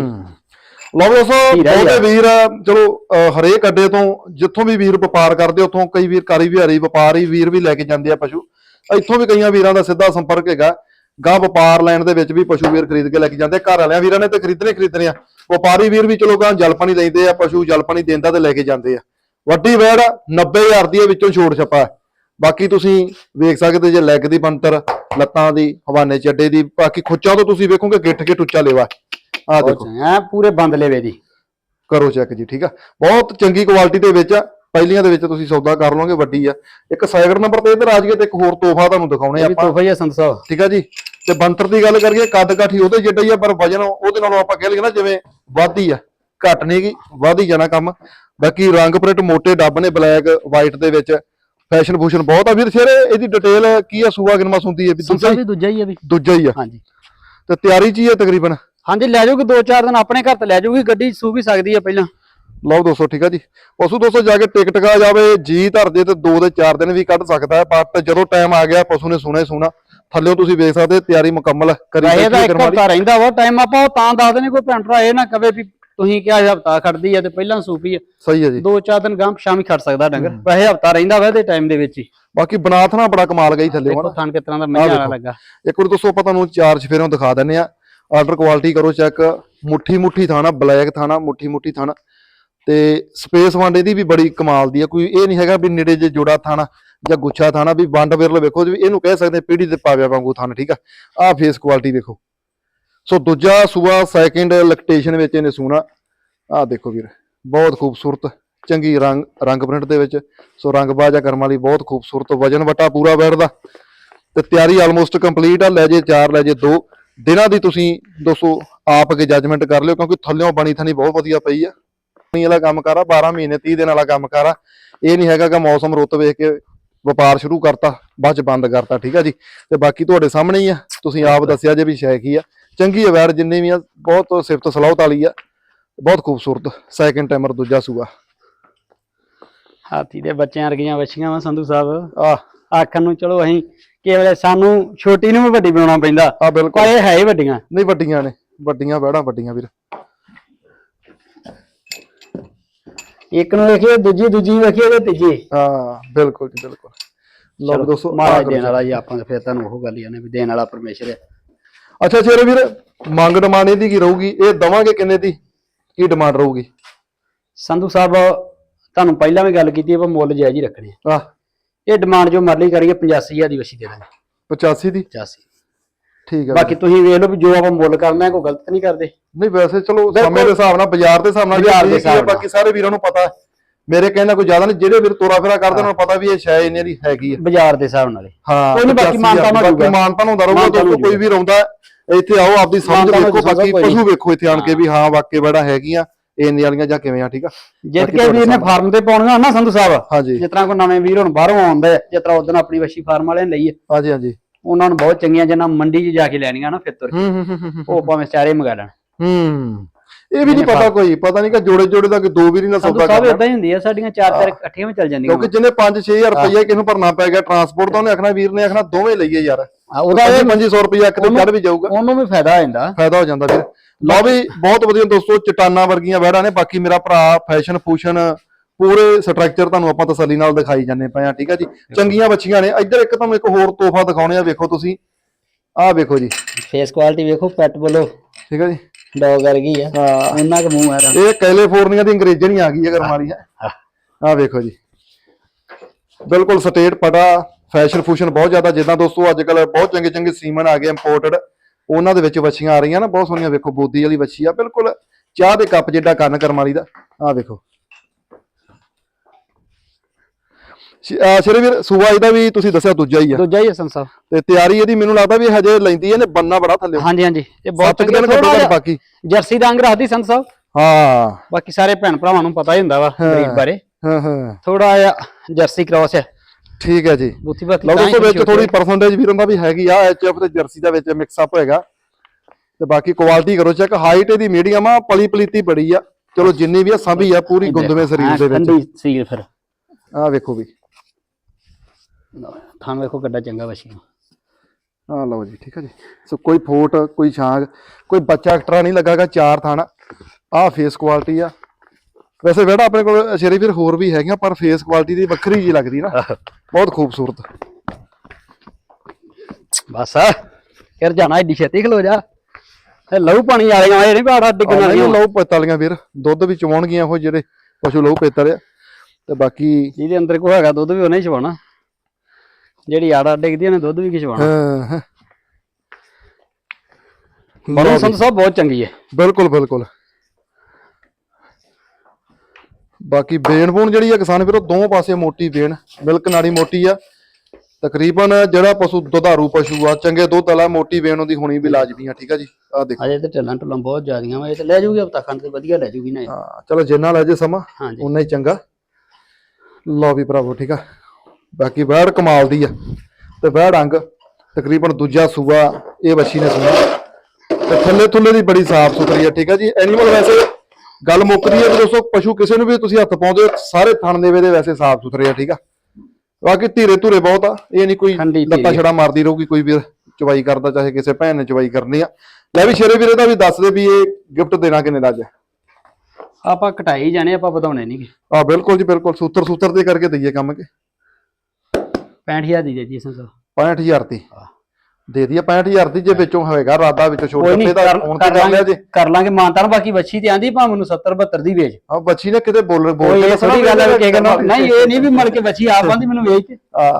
ਲਓ ਦੋਸਤੋ ਬਹੁਤੇ। ਵੀਰ ਚਲੋ ਹਰੇਕ ਅੱਡੇ ਤੋਂ ਜਿੱਥੋਂ ਵੀ ਵੀਰ ਵਪਾਰ ਕਰਦੇ ਉੱਥੋਂ ਕਈ ਵੀਰ ਕਾਰੀ ਵਿਹਾਰੀ ਵਪਾਰੀ ਵੀਰ ਵੀ ਲੈ ਕੇ ਜਾਂਦੇ ਆ ਪਸ਼ੂ ਇੱਥੋਂ ਵੀ ਕਈਆਂ ਵੀਰਾਂ ਦਾ ਸਿੱਧਾ ਸੰਪਰਕ ਹੈਗਾ ਗਾਂ ਵਪਾਰ ਲੈਣ ਦੇ ਵਿੱਚ ਵੀ ਪਸ਼ੂ ਵੀਰ ਖਰੀਦ ਕੇ ਲੈ ਕੇ ਜਾਂਦੇ। ਘਰ ਵਾਲਿਆਂ ਵੀਰਾਂ ਨੇ ਤੇ ਖਰੀਦਣੇ ਖਰੀਦਣੇ ਆ ਵਪਾਰੀ ਵੀਰ ਵੀ ਚਲੋ ਗਾਂ ਜਲਪਾਣੀ ਲੈਂਦੇ ਆ ਪਸ਼ੂ ਜਲਪਾਣੀ ਦਿੰਦਾ ਤੇ ਲੈ ਕੇ ਜਾਂਦੇ ਆ ਵੱਡੀ ਵੈੜ 90000 ਦੀ ਵਿੱਚੋਂ ਛੋੜ ਛਪਾ। ਬਾਕੀ ਤੁਸੀਂ ਵੇਖ ਸਕਦੇ ਜੇ ਲੈਗ ਦੀ ਬੰਤਰ ਲੱਤਾਂ ਦੀ ਹਵਾਨੇ ਚੱਡੇ ਦੀ ਬਾਕੀ ਖੁੱਚਾਂ ਤੋਂ ਤੁਸੀਂ ਵੇਖੋਗੇ ਗਿੱਠ ਗਿੱਠ ਉੱਚਾ ਲੇਵਾ ਆ ਦੇਖੋ। ਐ ਪੂਰੇ ਬੰਦ ਲੈਵੇ ਦੀ ਕਰੋ ਚੈੱਕ ਜੀ ਠੀਕ ਆ? ਬਹੁਤ ਚੰਗੀ ਕੁਆਲਿਟੀ ਦੇ ਵਿੱਚ ਆ ਪਹਿਲੀਆਂ ਦੇ ਵਿੱਚ ਤੁਸੀਂ ਸੌਦਾ ਕਰ ਲਓਗੇ ਵੱਡੀ ਆ। ਇੱਕ ਸਾਈਕਲ ਨੰਬਰ ਤੇ ਇਧਰ ਆ ਜਾਈਏ ਤੇ ਇੱਕ ਹੋਰ ਤੋਹਫਾ ਤੁਹਾਨੂੰ ਦਿਖਾਉਣੇ ਆਪਾਂ। ਤੋਹਫਾ ਹੀ ਆ ਸੰਤ ਸਾਹਿਬ। ਠੀਕ ਆ ਜੀ? ਤੇ ਬੰਤਰ ਦੀ ਗੱਲ ਕਰੀਏ ਕੱਦ ਕਾਠੀ ਉਹਦੇ ਜਿੱਡਾ ਹੀ ਆ ਪਰ ਵਜਨ ਉਹਦੇ ਨਾਲੋਂ ਆਪਾਂ ਕਹਿ ਲਈਏ ਨਾ ਜਿਵੇਂ ਵਾਧੀ ਆ। ਘਟ ਨਹੀਂ ਗੀ ਵਾਧੀ ਜਾਣਾ ਕੰਮ। ਬਾਕੀ ਰੰਗ ਪ੍ਰਿੰਟ ਮੋਟੇ ਡੱਬ ਨੇ ਬਲੈਕ ਵਾਈਟ ਦੇ ਵਿੱਚ। ਫੈਸ਼ਨ ਫੂਸ਼ਨ ਬਹੁਤ ਆ। ਵੀਰ ਸ਼ੇਰੇ ਇਹਦੀ ਡਿਟੇਲ ਕੀ ਆ? ਸੂਆ ਕਿਨਮਾ ਸੁੰਦੀ ਹੈ ਵੀ ਦੂਜਾ ਹੀ? ਵੀ ਦੂਜਾ ਹੀ ਆ ਵੀ। ਦੂਜਾ ਹੀ ਆ। ਹਾਂਜੀ। ਤੇ ਤਿਆਰੀ ਚ ਹੀ ਆ ਤਕਰੀਬਨ? ਹਾਂਜੀ ਲੈ ਜਾਓਗੇ ਦੋ ਚਾਰ ਦਿਨ ਆਪਣੇ ਘਰ ਤੇ ਲੈ ਜਾਓਗੇ ਗੱਡੀ ਸੂ ਵੀ ਸਕਦੀ ਆ ਪਹਿਲਾਂ। ਲਓ ਦੋਸਤੋ ਠੀਕ ਆ ਜੀ। ਪਸ਼ੂ ਦੋਸਤੋ ਜਾ ਕੇ ਟਿਕ ਟਕਾ ਜਾਵੇ ਜੀ ਧਰਦੇ ਤੇ ਦੋ ਦੇ ਚਾਰ ਦਿਨ ਵੀ ਕੱਢ ਸਕਦਾ ਹੈ ਬਟ ਜਦੋਂ ਟਾਈਮ ਆ ਗਿਆ ਪਸ਼ੂ ਨੇ ਸੁਣਾ ਹੀ ਸੁਣਾ। ਥੱਲਿਓ ਤੁਸੀਂ ਵੇਖ ਸਕਦੇ ਤਿਆਰੀ ਮੁਕੰਮਲ ਕਰੀ ਬੈਠੀ ਤਾਂ ਹੈ ਇੱਕ। ਹਫਤਾ ਰਹਿੰਦਾ ਵਾ ਟਾਈਮ ਆਪਾਂ ਉਹ ਤਾਂ ਦੱਸ ਦੇਣੇ ਕੋਈ ਭੈਣ ਭਰਾ ਇਹ ਨਾ ਕਵੇ ਵੀ ਤੁਸੀਂ ਕਿਹਾ ਹਫਤਾ ਖੜਦੀ ਆ ਤੇ ਪਹਿਲਾਂ ਸੂਪੀ ਆ। ਸਹੀ ਹੈ ਜੀ। ਦੋ ਚਾਰ ਦਿਨ ਗਾਂ ਸ਼ਾਮੀ ਖੜ ਸਕਦਾ ਡੰਗਰ। ਵੈਸੇ ਹਫਤਾ ਰਹਿੰਦਾ ਵਾ ਇਹਦੇ ਟਾਈਮ ਦੇ ਵਿੱਚ ਹੀ। ਬਾਕੀ ਬਨਾਥ ਨਾ ਬੜਾ ਕਮਾਲ ਗਈ ਥੱਲੇ ਹੁਣ ਥਣ ਤਰ੍ਹਾਂ ਦਾ ਦੇਖੋ। ਲੱਗਾ। ਇੱਕ ਵਾਰ ਦੋਸਤੋ ਆਪਾਂ ਤੁਹਾਨੂੰ ਚਾਰ ਚਫੇਰੋਂ ਦਿਖਾ ਦਿੰਨੇ ਆ ਆਰਡਰ ਕੁਆਲਿਟੀ ਕਰੋ ਚੈੱਕ। ਮੁੱਠੀ ਮੁੱਠੀ ਥਾਣਾ, ਬਲੈਕ ਥਾਣਾ, ਮੁੱਠੀ ਮੁੱਠੀ ਥਾਣਾ। ਤੇ ਸਪੇਸ ਵੰਡ ਇਹਦੀ ਵੀ ਬੜੀ ਕਮਾਲ ਦੀ ਆ। ਕੋਈ ਇਹ ਨਹੀਂ ਹੈਗਾ ਵੀ ਨੇੜੇ ਜੇ ਜੋੜਾ ਥਾਣਾ ਜਾਂ ਗੁੱਛਾ ਥਾਣਾ ਵੀ ਵੰਡ ਵਿਰਲ ਵੇਖੋ ਜੀ, ਇਹਨੂੰ ਕਹਿ ਸਕਦੇ ਪੀੜੀ ਤੇ ਪਾਵਿਆ ਵਾਂਗੂ ਥਾਣਾ, ਠੀਕ ਆ? ਆਹ ਫੇਸ ਕੁਆਲਿਟੀ ਵੇਖੋ। ਸੋ ਦੂਜਾ ਸੂਆ ਸੈਕਿੰਡ ਲੈਕਟੇਸ਼ਨ ਵਿੱਚ ਇਹਨੇ ਸੂਣਾ। ਆਹ ਦੇਖੋ ਵੀਰ, ਬਹੁਤ ਖੂਬਸੂਰਤ, ਚੰਗੀ ਰੰਗ ਰੰਗ ਪ੍ਰਿੰਟ ਦੇ ਵਿੱਚ। ਸੋ ਰੰਗ ਬਾਜਾ ਕਰਮ ਵਾਲੀ ਬਹੁਤ ਖੂਬਸੂਰਤ, ਵਜਨ ਵਟਾ ਪੂਰਾ ਬੈਠਦਾ। ਤੇ ਤਿਆਰੀ ਆਲਮੋਸਟ ਕੰਪਲੀਟ ਆ, ਲੈ ਜੇ 4 ਲੈ ਜੇ 2 ਦਿਨਾਂ ਦੀ ਤੁਸੀਂ ਦੋਸਤੋ ਆਪ ਕੇ ਜੱਜਮੈਂਟ ਕਰ ਲਿਓ ਕਿਉਂਕਿ ਥੱਲਿਓਂ ਬਣੀ ਥਣੀ ਬਹੁਤ ਵਧੀਆ ਪਈ ਆ। ਪਾਣੀ ਵਾਲਾ ਕੰਮ ਕਰ ਆ 12 ਮਹੀਨੇ 30 ਦਿਨ ਵਾਲਾ ਕੰਮ ਕਰ ਇਹ ਨਹੀਂ ਹੈਗਾ ਕਿ ਮੌਸਮ ਰੁੱਤ ਵੇਖ ਕੇ ਵਪਾਰ ਸ਼ੁਰੂ ਕਰਤਾ ਬਾਅਦ ਚ ਬੰਦ ਕਰਤਾ ਠੀਕ ਆ ਜੀ? ਤੇ ਬਾਕੀ ਤੁਹਾਡੇ ਸਾਹਮਣੇ ਹੀ ਆ। ਤੁਸੀਂ ਆਪ ਦੱਸਿਆ ਜੇ ਵੀ ਸ਼ੈ ਕੀ ਆ। ਚੰਗੀ ਅਵੈਰ ਜਿੰਨੇ ਵੀ ਆ ਬਹੁਤ ਸਿਫਤ ਸਲਾਹਤ ਵਾਲੀ ਆ। ਬਹੁਤ ਖੂਬਸੂਰਤ। ਸੈਕਿੰਡ ਟਾਈਮਰ ਦੂਜਾ ਸੂਆ। ਹਾਥੀ ਦੇ ਬੱਚਿਆਂ ਵਰਗੀਆਂ ਵੱਛੀਆਂ ਵਾ ਸੰਧੂ ਸਾਹਿਬ। ਆ। ਆਖਣ ਨੂੰ ਚਲੋ ਅਸੀਂ ਕੇਵਲ ਸਾਨੂੰ ਛੋਟੀ ਨੂੰ ਵੀ ਵੱਡੀ ਬਣਾਉਣਾ ਪੈਂਦਾ। ਆ ਬਿਲਕੁਲ। ਪਰ ਇਹ ਹੈ ਹੀ ਵੱਡੀਆਂ। ਨਹੀਂ ਵੱਡੀਆਂ ਨੇ। ਵੱਡੀਆਂ ਬੈੜਾਂ ਵੱਡੀਆਂ ਵੀਰ। ਇੱਕ ਨੂੰ ਵੇਖੀਏ ਦੂਜੀ ਦੂਜੀ ਨੂੰ ਵੇਖੀਏ ਤੇ ਤੀਜੀ। ਹਾਂ ਬਿਲਕੁਲ ਜੀ ਬਿਲਕੁਲ। ਲਓ ਦੋਸਤੋ ਆਹ ਮਹਾਰਾਜ ਦੇਣ ਵਾਲਾ ਜੀ ਆਪਾਂ ਫਿਰ ਤੁਹਾਨੂੰ ਉਹ ਗੱਲ ਹੀ ਨੇ ਵੀ ਦੇਣ ਵਾਲਾ ਪਰਮੇਸ਼ਰ ਹੈ ਅੱਛਾ ਸ਼ੇਰੇ ਵੀਰ ਮੰਗ ਡਿਮਾਂਡ ਇਹਦੀ ਕੀ ਰਹੂਗੀ? ਇਹ ਦਵਾਂਗੇ ਕਿੰਨੇ ਦੀ? ਕੀ ਡਿਮਾਂਡ ਰਹੂਗੀ? ਸੰਧੂ ਸਾਹਿਬ ਤੁਹਾਨੂੰ ਪਹਿਲਾਂ ਵੀ ਗੱਲ ਕੀਤੀ ਆਪਾਂ ਮੁੱਲ ਜਾਇਜ਼ ਹੀ ਰੱਖਣੇ ਆ। ਆ ਇਹ ਡਿਮਾਂਡ ਜੋ ਮਰਲੀ ਕਰੀਏ 85000 ਦੀ ਵਸੀ ਦੇ ਦਾਂਗੇ 85 ਦੀ 85 ਠੀਕ ਹੈ ਬਾਕੀ ਤੁਸੀਂ ਵੇਖ ਲਓ ਵੀ ਜੋ ਆਪਾਂ ਮੁੱਲ ਕਰਨਾ ਹੈ ਕੋਈ ਗਲਤ ਨਹੀਂ ਕਰਦੇ ਨਹੀਂ ਵੈਸੇ ਚਲੋ। ਸਮੇਂ ਦੇ ਹਿਸਾਬ ਨਾਲ ਬਾਜ਼ਾਰ ਦੇ ਹਿਸਾਬ ਨਾਲ ਨਾਲ। ਬਾਕੀ ਸਾਰੇ ਵੀਰਾਂ ਨੂੰ ਪਤਾ। ਮੇਰੇ ਕਹਿੰਦਾ ਕੋਈ ਜ਼ਿਆਦਾ ਨਹੀਂ ਜਿਹੜੇ ਵੀਰ ਤੋਰਾ ਫੇਰਾ ਕਰਦੇ ਉਹਨਾਂ ਨੂੰ ਪਤਾ ਵੀ ਇਹ ਸ਼ੈ ਇੰਨੇ ਦੀ ਹੈਗੀ ਹੈ ਬਾਜ਼ਾਰ ਦੇ ਹਿਸਾਬ ਨਾਲ ਹੀ। ਕੋਈ ਨੀ, ਬਾਕੀ 85 ਮਾਨਤਾਨ ਹੋ ਬਾਕੀ ਜਾਊਗਾ। ਮਾਨਤਾਨ ਹੁੰਦਾ ਰਹੂਗਾ ਕੋਈ ਵੀ ਰਹੁੰਦਾ ਇੱਥੇ ਆਓ ਆਪਦੀ ਸਮਝ ਵੇਖੋ ਬਾਕੀ ਨੀ। ਪਸ਼ੂ ਵੇਖੋ ਇੱਥੇ ਆਣ ਕੇ ਵੀ ਹਾਂ ਵਾਕਈ ਬੜਾ ਹੈਗੀਆਂ ਇੰਨੇ ਵਾਲੀਆਂ ਜਾਂ ਕਿਵੇਂ ਆ ਠੀਕ ਆ? ਜਿੱਤ ਕੇ ਵੀਰ ਨੇ ਫਾਰਮ ਤੇ ਪਾਉਣੀਆਂ ਨਾ ਸੰਧੂ ਸਾਹਿਬ? ਹਾਂਜੀ। ਜਿਸ ਤਰ੍ਹਾਂ ਕੋਈ ਨਵੇਂ ਵੀਰ ਹੁਣ ਬਾਹਰੋਂ ਆਉਂਦੇ ਆ ਜਿਸ ਤਰ੍ਹਾਂ ਉਦੋਂ ਆਪਣੀ ਵਸ਼ੀ ਫਾਰਮ ਵਾਲਿਆਂ ਨੇ ਲਈ ਹੈ ਹਾਂਜੀ ਹਾਂਜੀ। ਉਹਨਾਂ ਨੂੰ ਬਹੁਤ ਚੰਗੀਆਂ ਜਿੰਨਾ ਮੰਡੀ 'ਚ ਜਾ ਕੇ ਲੈਣੀਆਂ ਨਾ ਫਿਰ ਤੁਰ ਕੇ। ਹੂੰ ਹੂੰ ਹੂੰ ਹੂੰ ਉਹ ਭਾਵੇਂ ਚਾਰੇ ਮੰਗਾ ਲੈਣ। ਹੂੰ। ਇਹ ਵੀ ਨਹੀਂ ਪਤਾ ਕੋਈ ਪਤਾ ਨਹੀਂ ਕਿ ਜੋੜੇ ਜੋੜੇ ਦਾ ਕਿ ਦੋ ਵੀਰੀ ਨਾਲ ਸੌਦਾ ਸਾਹਿਬ ਕਰਨਾ। ਇਦਾਂ ਹੀ ਹੁੰਦੀ ਆ ਸਾਡੀਆਂ ਚਾਰ ਚਾਰ ਇਕੱਠੀਆਂ ਵੀ ਚੱਲ ਜਾਂਦੀਆਂ ਕਿਉਂਕਿ ਜਿਹਨੇ 5-6000 ਰੁਪਏ ਕਿਸ ਨੂੰ ਭਰਨਾ ਪੈ ਗਿਆ ਟਰਾਂਸਪੋਰਟ ਤਾਂ ਉਹਨੇ ਆਖਣਾ ਵੀਰ ਨੇ ਆਖਣਾ ਦੋਵੇਂ ਲਈਏ ਯਾਰ। ਉਹਦਾ ਇਹ 2500 ਰੁਪਏ ਇੱਕ ਤੇ ਚੜ ਵੀ ਜਾਊਗਾ। ਉਹਨੂੰ ਵੀ ਫਾਇਦਾ ਹੋ ਜਾਂਦਾ। ਫਾਇਦਾ ਹੋ ਜਾਂਦਾ ਵੀਰ। ਲਓ ਵੀ ਬਹੁਤ ਵਧੀਆ ਦੋਸਤੋ ਚਟਾਨਾ ਵਰਗੀਆਂ ਵਹਿੜਾਂ ਨੇ ਬਾਕੀ ਮੇਰਾ ਭਰਾ ਫੈਸ਼ਨ ਫੂਸ਼ਨ ਪੂਰੇ ਸਟਰਕਚਰ ਤੁਹਾਨੂੰ ਆਪਾਂ ਤਸੱਲੀ ਨਾਲ ਦਿਖਾਈ ਜਾਂਦੇ ਪਏ ਆ ਠੀਕ ਆ ਜੀ? ਚੰਗੀਆਂ ਬੱਚੀਆਂ ਨੇ। ਇੱਧਰ ਇੱਕ ਤੁਹਾਨੂੰ ਇੱਕ ਹੋਰ ਤੋਹਫਾ ਦਿਖਾਉਣੇ ਆ ਵੇਖੋ ਤੁਸੀਂ। ਆਹ ਵੇਖੋ ਜੀ। ਫੇਸ ਕੁਆਲਿਟੀ ਵੇਖੋ ਪੈਟ ਬੋਲੋ। ਠੀਕ ਆ ਜੀ? ਡੌਗ ਵਰਗੀ ਆ। ਹਾਂ ਉਹਨਾਂ ਕੁ ਮੂੰਹ ਆ ਇਹਦਾ। ਇਹ ਕੈਲੀਫੋਰਨੀਆ ਦੀ ਅੰਗਰੇਜ਼ੀ ਨਹੀਂ ਆ ਗਈ ਅਗਰ ਮਾਰੀ ਹੈ। ਆਹ ਵੇਖੋ ਜੀ। ਬਿਲਕੁਲ ਸਟੇਟ ਪਟਾ ਫੈਸ਼ਨ ਫੂਸ਼ਨ ਬਹੁਤ ਜ਼ਿਆਦਾ ਜਿੱਦਾਂ ਦੋਸਤੋ ਅੱਜ ਕੱਲ ਬਹੁਤ ਚੰਗੇ ਚੰਗੇ ਸੀਮਨ ਆ ਗਏ ਇੰਪੋਰਟਡ ਉਹਨਾਂ ਦੇ ਵਿੱਚ ਵੱਛੀਆਂ ਆ ਰਹੀਆਂ ਨਾ ਬਹੁਤ ਸੋਹਣੀਆਂ ਵੇਖੋ ਬੋਦੀ ਵਾਲੀ ਵੱਛੀ ਆ ਬਿਲਕੁਲ ਚਾਹ ਦੇ ਕੱਪ ਜਿੱਡਾ ਕੰਨ ਕਰਮ ਵਾਲੀ ਦਾ ਆਹ ਵੇਖੋ। ਸ਼੍ਰੀ- ਵੀਰ ਸੂਆ ਇਹਦਾ ਵੀ ਤੁਸੀਂ ਦੱਸਿਆ ਦੂਜਾ ਹੀ ਆ। ਦੂਜਾ ਹੀ ਆ ਸੰਸਾ। ਤੇ ਤਿਆਰੀ ਇਹਦੀ ਮੈਨੂੰ ਲੱਗਦਾ ਵੀ ਹਜੇ ਲੈਂਦੀ ਇਹਨੇ ਬੰਨਾ ਬੜਾ ਥੱਲੇ। ਹਾਂਜੀ ਹਾਂਜੀ। ਇਹ ਬਹੁਤ ਚੰਗੇ ਜਿਹਾ ਬਾਕੀ। ਜਰਸੀ ਦਾ ਅੰਗ ਰੱਖਦੀ ਸੰਤ ਸਾਹਿਬ ਹਾਂ। ਬਾਕੀ ਸਾਰੇ ਭੈਣ ਭਰਾਵਾਂ ਨੂੰ ਪਤਾ ਹੀ ਹੁੰਦਾ ਵਾ ਬਰੀਡ ਬਾਰੇ। ਹਾਂ ਹਾਂ। ਥੋੜਾ ਜਿਹਾ ਜਰਸੀ ਕ੍ਰਾਸ ਹੈ ਠੀਕ ਹੈ ਜੀ। ਬੁੱਤੀ ਬਾਤੀ ਲਓ ਦੋਸਤੋ ਵਿੱਚ ਥੋੜੀ ਪਰਸੈਂਟੇਜ ਵੀਰਾਂ ਦਾ ਵੀ ਹੈਗੀ ਆ ਐਚਐਫ ਤੇ ਜਰਸੀ ਦਾ ਵਿੱਚ ਮਿਕਸ ਅਪ ਹੈਗਾ ਤੇ ਬਾਕੀ ਕੁਆਲਿਟੀ ਕਰੋ ਚੈੱਕ ਹਾਈਟ ਇਹਦੀ ਮੀਡੀਅਮ ਆ ਪਲੀ ਪਲੀਤੀ ਬੜੀ ਆ। ਚਲੋ ਜਿੰਨੀ ਵੀ ਆ ਸੰਭੀ ਆ ਪੂਰੀ ਗੁੰਦਵੇਂ ਸਰੀਰ ਦੇ ਵਿੱਚ। ਠੰਡੀ ਸੀਲ ਫਿਰ। ਆ ਵੇਖੋ ਵੀ। ਥਾਂ ਵੇਖੋ ਕਿੱਡਾ ਚੰਗਾ ਵਸ਼ੀ ਆ। ਲਓ ਜੀ ਠੀਕ ਹੈ ਜੀ। ਸੋ ਕੋਈ ਫੋਟ ਕੋਈ ਛਾਂਗ ਕੋਈ ਬੱਚਾ ਐਕਟਰਾ ਨਹੀਂ ਲੱਗਾਗਾ ਚਾਰ ਥਾਣਾ। ਆ ਫੇਸ ਕੁਆਲਿਟੀ ਆ। ਵੈਸੇ ਵਿਹੜਾ ਆਪਣੇ ਕੋਲ ਸ਼ੇਰੇ ਵੀਰ ਹੋਰ ਵੀ ਹੈਗੀਆਂ ਪਰ ਫੇਸ ਕੁਆਲਿਟੀ ਦੀ ਵੱਖਰੀ ਜੀ ਲੱਗਦੀ ਨਾ। ਬਹੁਤ ਖੂਬਸੂਰਤ। ਬਸ ਫਿਰ ਜਾਣਾ ਏਡੀ ਛੇਤੀ ਖਲੋ ਜਾ। ਇਹ ਲਹੂ ਪਾਣੀ ਵਾਲੀਆਂ ਇਹ ਨਹੀਂ ਬਾੜਾ ਡਿੱਗਣ ਵਾਲੀਆਂ ਲਹੂ ਪੇਤਾਲੀਆਂ ਵੀਰ ਦੁੱਧ ਵੀ ਚਵਾਉਣਗੀਆਂ ਉਹ ਜਿਹੜੇ ਪਸ਼ੂ ਲਹੂ ਪੇਤਲ ਆ। ਤੇ ਬਾਕੀ ਜਿਹਦੇ ਅੰਦਰ ਕੋ ਹੈਗਾ ਦੁੱਧ ਵੀ ਉਹਨੇ ਹੀ ਚਵਾਉਣਾ। ਜਿਹੜੀ ਆੜਾ ਡਿੱਗਦੀ ਉਹਨੇ ਦੁੱਧ ਵੀ ਕੀ ਚਵਾਉਣਾ ਹਾਂ। ਹਾਂ ਬਰੋ ਸੰਤ ਸਾਹਿਬ ਬਹੁਤ ਚੰਗੀ ਹੈ। ਬਿਲਕੁਲ ਬਿਲਕੁਲ। ਬਾਕੀ ਬੇਨ ਬੂਨ ਜਿਹੜੀ ਆ ਕਿਸਾਨ ਵੀਰੋ ਦੋਵੇਂ ਪਾਸੇ ਮੋਟੀ ਬੇਨ ਮਿਲਕ ਨਾੜੀ ਮੋਟੀ ਆ। ਤਕਰੀਬਨ ਜਿਹੜਾ ਪਸ਼ੂ ਦੁਧਾਰੂ ਪਸ਼ੂ ਆ ਚੰਗੇ ਦੁੱਧ ਵਾਲਾ ਮੋਟੀ ਬੇਨ ਉਹਦੀ ਹੋਣੀ ਵੀ ਲਾਜ਼ਮੀ ਆ ਠੀਕ ਆ ਜੀ? ਆ ਦੇਖੋ। ਅਜੇ ਤੇ ਢਿੱਲਾਂ ਢੁੱਲਾਂ ਬਹੁਤ ਜ਼ਿਆਦੀਆਂ ਵਾ ਇਹ ਤੇ ਲੈ ਜੂਗੀ ਹਫਤਾ ਖੰਡ ਤੇ ਵਧੀਆ ਲੈ ਜੂਗੀ ਨਾ ਇਹ। ਹਾਂ ਚਲੋ ਜਿੰਨਾ ਲੈ ਜੇ ਸਮਾਂ ਉਨਾ ਹੀ ਚੰਗਾ। ਲਓ ਵੀ ਭਰਾਵੋ ਠੀਕ ਆ। ਬਾਕੀ ਵੈੜ ਕਮਾਲ ਦੀ ਆ। ਤੇ ਵੈੜ ਅੰਗ ਤਕਰੀਬਨ ਦੂਜਾ ਸੂਆ ਇਹ ਬੱਚੀ ਨੇ ਸੁਣਾ। ਤੇ ਥੱਲੇ ਥੁੱਲੇ ਦੀ ਬੜੀ ਸਾਫ਼ ਸੁਥਰੀ ਆ ਠੀਕ ਆ ਜੀ? ਐਨੀਮਲ ਵੈਸੇ ਗੱਲ ਮੁੱਕਦੀ ਹੈ ਵੀ ਦੋਸਤੋ ਪਸ਼ੂ ਕਿਸੇ ਨੂੰ ਵੀ ਤੁਸੀਂ ਹੱਥ ਪਾਉਂਦੇ ਹੋ ਸਾਰੇ ਥਣ ਦੇਵੇ ਦੇ ਵੈਸੇ ਸਾਫ਼ ਸੁਥਰੇ ਆ ਠੀਕ ਆ। ਬਾਕੀ ਧੀਰੇ ਧੁਰੇ ਬਹੁਤ ਆ ਇਹ ਨਹੀਂ ਕੋਈ ਲੱਤਾਂ। ਛੜਾ ਮਾਰਦੀ ਰਹੂਗੀ ਕੋਈ ਵੀਰ ਚਵਾਈ ਕਰਦਾ ਚਾਹੇ ਕਿਸੇ ਭੈਣ ਨੇ ਚਵਾਈ ਕਰਨੀ ਆ। ਲੈ ਵੀ ਸ਼ੇਰੇ ਵੀਰੇ ਦਾ ਵੀ ਦੱਸ ਦੇ ਵੀ ਇਹ ਗਿਫਟ ਦੇਣਾ ਕਿੰਨੇ ਦਾ ਅੱਜ? ਆਪਾਂ ਘਟਾਈ ਜਾਣੇ ਆਪਾਂ ਵਧਾਉਣੇ ਨਹੀਂ ਆ ਬਿਲਕੁਲ ਜੀ ਬਿਲਕੁਲ। ਸੂਤਰ ਸੂਤਰ ਤੇ ਕਰਕੇ ਦਈਏ ਕੰਮ ਕੇ। 65000 ਦੀ ਦੇ ਜੀ ਸੰਤ ਸਾਹਿਬ 65000 ਦੀ? ਹਾਂ। ਦੇ ਦਈਏ 65000 ਦੀ ਜੇ ਵਿੱਚੋਂ ਹੋਏਗਾ ਰਾਦਾ ਵਿੱਚੋਂ ਛੋਟ ਕੱਪੇ ਦਾ ਕਰ ਤੇ ਕਰ ਲਿਆ ਜੇ। ਕਰ ਲਾਂਗੇ ਮਾਨਤਾਨ ਬਾਕੀ ਬੱਚੀ ਤੇ ਆਂਦੀ ਭਾਵੇਂ ਨੂੰ 70 72 ਦੀ ਵੇਚ। ਆ ਬੱਚੀ ਨੇ ਕਿਤੇ ਬੋਲ ਬੋਲ ਇਹ ਥੋੜੀ ਗੱਲ ਹੈ ਕਿ ਨਹੀਂ ਇਹ ਨਹੀਂ ਵੀ ਮੜ ਕੇ ਬੱਚੀ ਆਪ ਆਂਦੀ ਮੈਨੂੰ ਵੇਚ ਆ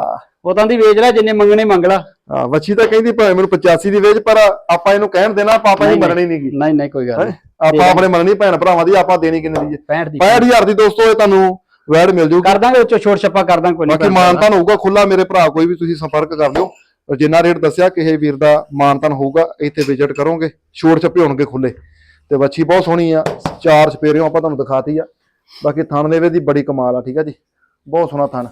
ਉਹ ਤਾਂ ਦੀ ਵੇਚ ਲੈ ਜਿੰਨੇ ਮੰਗਣੇ ਮੰਗ ਲਾ ਆ ਬੱਚੀ ਤਾਂ ਕਹਿੰਦੀ ਭਾਵੇਂ ਮੈਨੂੰ 85 ਦੀ ਵੇਚ ਪਰ ਆਪਾਂ ਇਹਨੂੰ ਕਹਿਣ ਦੇਣਾ ਪਾਪਾ ਦੀ ਮਰਨੀ ਨਹੀਂਗੀ ਨਹੀਂ ਨਹੀਂ ਕੋਈ ਗੱਲ ਆਪਾਂ ਆਪਣੇ ਮਰਨੀ ਭੈਣ ਭਰਾਵਾਂ ਦੀ ਆਪਾਂ ਦੇਣੀ ਕਿੰਨੇ ਦੀ ਹੈ? 65 ਦੀ। 65000 ਦੀ ਦੋਸਤੋ ਇਹ ਤੁਹਾਨੂੰ ਵੈਡ ਮਿਲ ਜੂਗੀ। ਕਰ ਦਾਂਗੇ ਉੱਚੋ ਛੋਟ ਛੱਪਾ ਕਰ ਦਾਂਗੇ ਕੋਈ ਬਾਕੀ ਨਹੀਂ ਮਾਨਤਾਨ ਹੋਊਗਾ ਖੁੱਲਾ ਮੇਰੇ ਭਰਾ ਕੋਈ ਵੀ ਤੁਸੀਂ ਸੰਪਰਕ ਕਰ ਲਿਓ। ਜਿੰਨਾ ਰੇਟ ਦੱਸਿਆ ਕਿਸੇ ਵੀਰ ਦਾ ਮਾਨਤਾਨ ਹੋਊਗਾ ਇੱਥੇ ਵਿਜ਼ਿਟ ਕਰੋਗੇ। ਛੋੜ ਛੱਪੇ ਹੋਣਗੇ ਖੁੱਲੇ ਤੇ ਬੱਚੀ ਬਹੁਤ ਸੋਹਣੀ ਆ ਚਾਰ ਸਪੇਰਿਓ ਆਪਾਂ ਤੁਹਾਨੂੰ ਦਿਖਾਤੀ ਆ। ਬਾਕੀ ਥਣ ਦੇਵੇ ਦੀ ਬੜੀ ਕਮਾਲ ਆ ਠੀਕ ਆ ਜੀ? ਬਹੁਤ ਸੋਹਣਾ ਥਣ।